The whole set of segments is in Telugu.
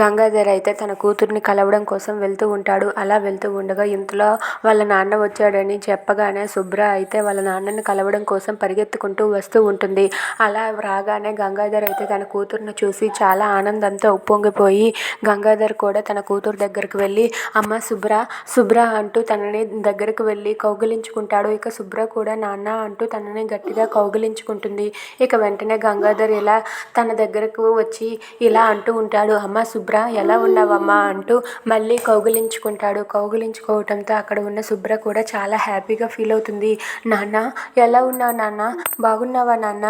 గంగాధర్ అయితే తన కూతుర్ని కలవడం కోసం వెళ్తూ ఉంటాడు. అలా వెళ్తూ ఉండగా ఇంతలో వాళ్ళ నాన్న వచ్చాడని చెప్పగానే శుభ్ర అయితే వాళ్ళ నాన్నని కలవడం కోసం పరిగెత్తుకుంటూ వస్తూ ఉంటుంది. అలా రాగానే గంగాధర్ అయితే తన కూతుర్ని చూసి చాలా ఆనందంతో ఉప్పొంగిపోయి గంగాధర్ కూడా తన కూతురు దగ్గరికి వెళ్ళి అమ్మ శుభ్ర శుభ్ర అంటూ తనని దగ్గరకు వెళ్ళి కౌగిలించుకుంటాడు. ఇక శుభ్ర కూడా నాన్న అంటూ తనని గట్టిగా కౌగిలించుకుంటుంది. ఇక వెంటనే గంగాధర్ ఇలా తన దగ్గరకు వచ్చి ఇలా అంటూ ఉంటాడు అమ్మ శుభ్ర శుభ్ర ఎలా ఉన్నావమ్మా? అంటూ మళ్ళీ కౌగులించుకుంటాడు. కౌగులించుకోవటంతో అక్కడ ఉన్న శుభ్ర కూడా చాలా హ్యాపీగా ఫీల్ అవుతుంది. నాన్న ఎలా ఉన్నావు నాన్న? బాగున్నావా నాన్న?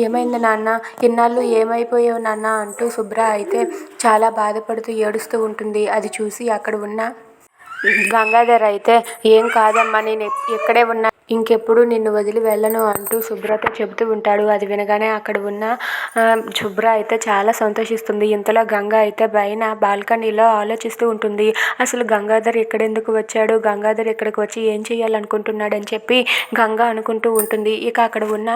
ఏమైంది నాన్న? ఇన్నాళ్ళు ఏమైపోయావు నాన్న? అంటూ శుభ్ర అయితే చాలా బాధపడుతూ ఏడుస్తూ ఉంటుంది. అది చూసి అక్కడ ఉన్న గంగాధర్ అయితే ఏం కాదమ్మా నేను ఎక్కడే ఉన్నా ఇంకెప్పుడు నిన్ను వదిలి వెళ్ళను అంటూ శుభ్రతో చెబుతూ ఉంటాడు. అది వినగానే అక్కడ ఉన్న శుభ్ర అయితే చాలా సంతోషిస్తుంది. ఇంతలో గంగ అయితే పైన బాల్కనీలో ఆలోచిస్తూ ఉంటుంది. అసలు గంగాధర్ ఎక్కడెందుకు వచ్చాడు? గంగాధర్ ఇక్కడికి వచ్చి ఏం చేయాలనుకుంటున్నాడని చెప్పి గంగ అనుకుంటూ ఉంటుంది. ఇక అక్కడ ఉన్న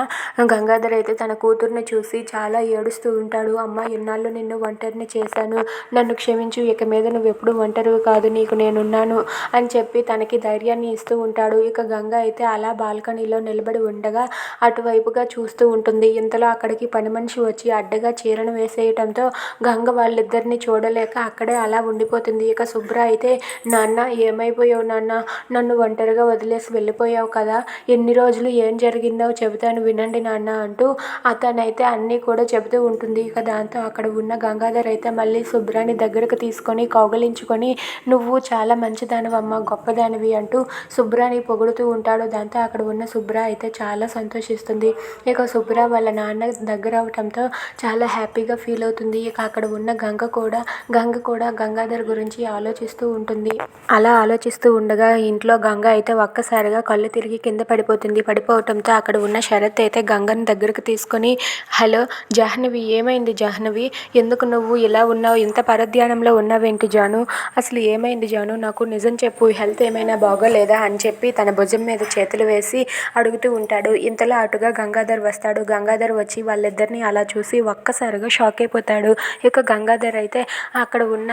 గంగాధర్ అయితే తన కూతుర్ని చూసి చాలా ఏడుస్తూ ఉంటాడు. అమ్మ ఇన్నాళ్ళు నిన్ను ఒంటరిని చేశాను. నన్ను క్షమించు. ఇక మీద నువ్వు ఎప్పుడు ఒంటరివి కాదు. నీకు నేనున్నాను అని చెప్పి తనకి ధైర్యాన్ని ఇస్తూ ఉంటాడు. ఇక గంగ అయితే అలా బాల్కనీలో నిలబడి ఉండగా అటువైపుగా చూస్తూ ఉంటుంది. ఇంతలో అక్కడికి పని మనిషి వచ్చి అడ్డగా చీరను వేసేయటంతో గంగ వాళ్ళిద్దరిని చూడలేక అక్కడే అలా ఉండిపోతుంది. ఇక శుభ్ర అయితే నాన్న ఏమైపోయావు నాన్న? నన్ను ఒంటరిగా వదిలేసి వెళ్ళిపోయావు కదా? ఎన్ని రోజులు ఏం జరిగిందో చెబుతాను వినండి నాన్న అంటూ అతనైతే అన్నీ కూడా చెబుతూ ఉంటుంది. ఇక దాంతో అక్కడ ఉన్న గంగాధర్ అయితే మళ్ళీ శుభ్రాని దగ్గరకు తీసుకొని కౌగలించుకొని నువ్వు చాలా మంచిదానివమ్మ గొప్పదానివి అంటూ శుభ్రాని పొగుడుతూ ఉంటాడు. దాంతో అక్కడ ఉన్న శుభ్ర అయితే చాలా సంతోషిస్తుంది. ఇక శుభ్ర వాళ్ళ నాన్న దగ్గర అవటంతో చాలా హ్యాపీగా ఫీల్ అవుతుంది. ఇక అక్కడ ఉన్న గంగ కూడా గంగ కూడా గంగాధర్ గురించి ఆలోచిస్తూ ఉంటుంది. అలా ఆలోచిస్తూ ఉండగా ఇంట్లో గంగ అయితే ఒక్కసారిగా కళ్ళు తిరిగి కింద పడిపోతుంది. పడిపోవటంతో అక్కడ ఉన్న శరత్ అయితే గంగని దగ్గరకు తీసుకొని హలో జాహ్నవి ఏమైంది జాహ్నవి? ఎందుకు నువ్వు ఇలా ఉన్నావు? ఇంత పరధ్యానంలో ఉన్నావేంటి జాను? అసలు ఏమైంది జాను? నాకు నిజం చెప్పు. హెల్త్ ఏమైనా బాగోలేదా? అని చెప్పి తన భుజం మీద చేతులు వేసి అడుగుతూ ఉంటాడు. ఇంతలో అటుగా గంగాధర్ వస్తాడు. గంగాధర్ వచ్చి వాళ్ళిద్దరిని అలా చూసి ఒక్కసారిగా షాక్ అయిపోతాడు. ఇక గంగాధర్ అయితే అక్కడ ఉన్న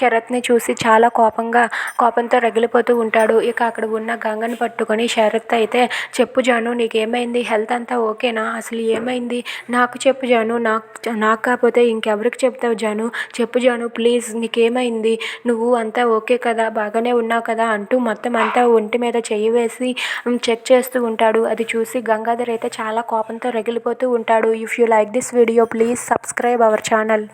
శరత్ని చూసి చాలా కోపంగా కోపంతో రగిలిపోతూ ఉంటాడు. ఇక అక్కడ ఉన్న గంగని పట్టుకొని శరత్ అయితే చెప్పు జాను నీకేమైంది? హెల్త్ అంతా ఓకేనా? అసలు ఏమైంది? నాకు చెప్పు జాను నాకు నాకు కాకపోతే ఇంకెవరికి చెప్తావు జాను? చెప్పు జాను ప్లీజ్ నీకేమైంది? నువ్వు అంతా ఓకే కదా? బాగానే ఉన్నావు కదా? అంటూ మొత్తం అంతా ఒంటి మీద చెయ్యి వేసి చెక్ చేస్తూ ఉంటాడు. అది చూసి గంగాధర్ అయితే చాలా కోపంతో రగిలిపోతూ ఉంటాడు. If you like this video please subscribe our channel